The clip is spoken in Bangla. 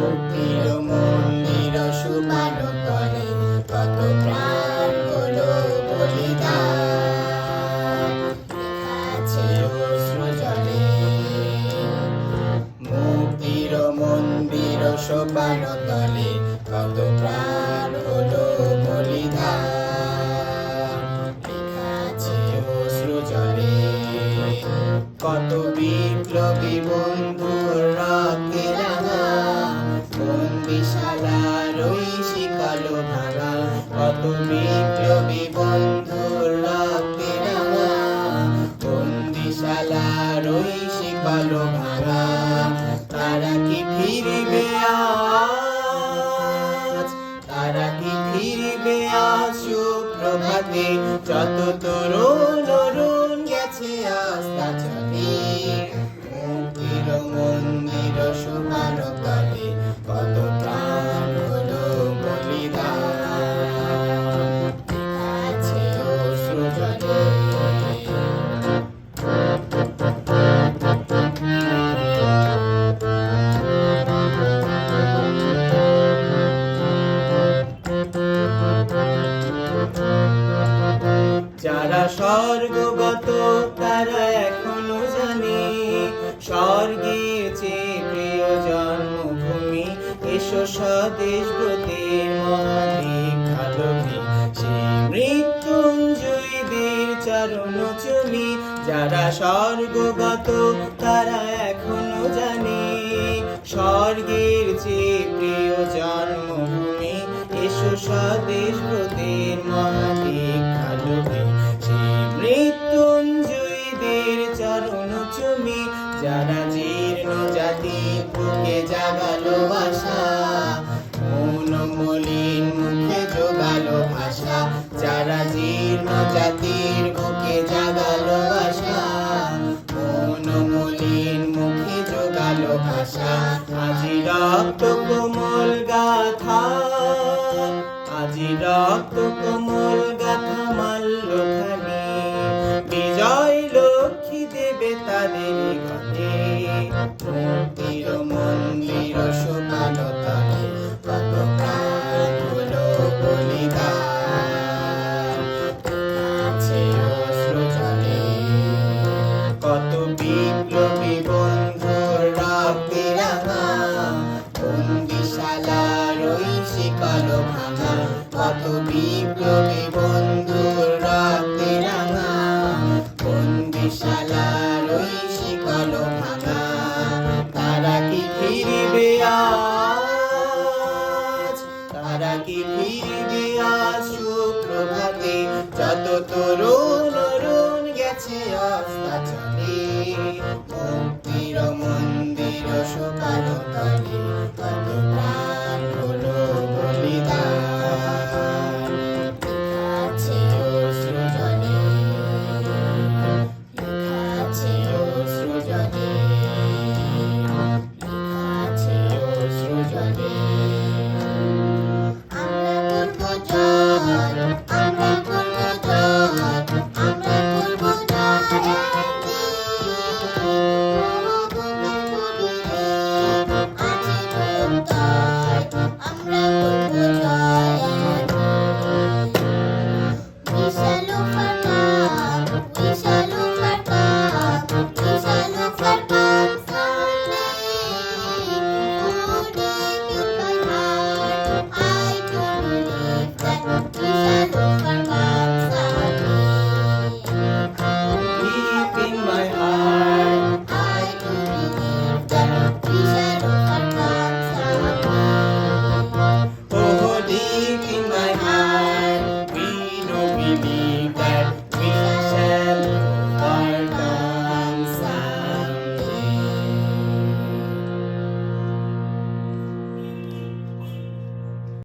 মুক্তির সোপান কত প্রাণ হলো বলিদান? কত বিপ্লবী বন্ধুর রক্তে রাঙা বন্দিশালার ওই শিকালো ভাঙা, কত বিপ্লবী রাঙা বন্দিশালার ওই শিকালো ভাঙা তারা কি ফিরবে আজ তারা কি ফিরবে আজ সুপ্রভাতে যত তরুণ স্বদেশ খালমি সে সেই মৃত্যুঞ্জয়ীদের চরণ চুমি, যারা স্বর্গগত, তারা এখনও জানে। স্বর্গের চেয়ে প্রিয় জন্মভূমি, এসো স্বদেশ ব্রতের আজি রক্ত কোমল গাথা মাল্য খানি বিজয় লক্ষ্মী দেবে তাদের ঘটে। মন্দির সোপান তলে কত বিপ্লবী বন্ধুর রক্তে রাঙা বন্দিশালার ওই শিকল ভাঙা কত বিপ্লবী বন্ধুর রক্তে রাঙা বন্দিশালার ওই শিকল ভাঙা? তারা কি ফিরবে তারা কি ফিরবে যত তরুণ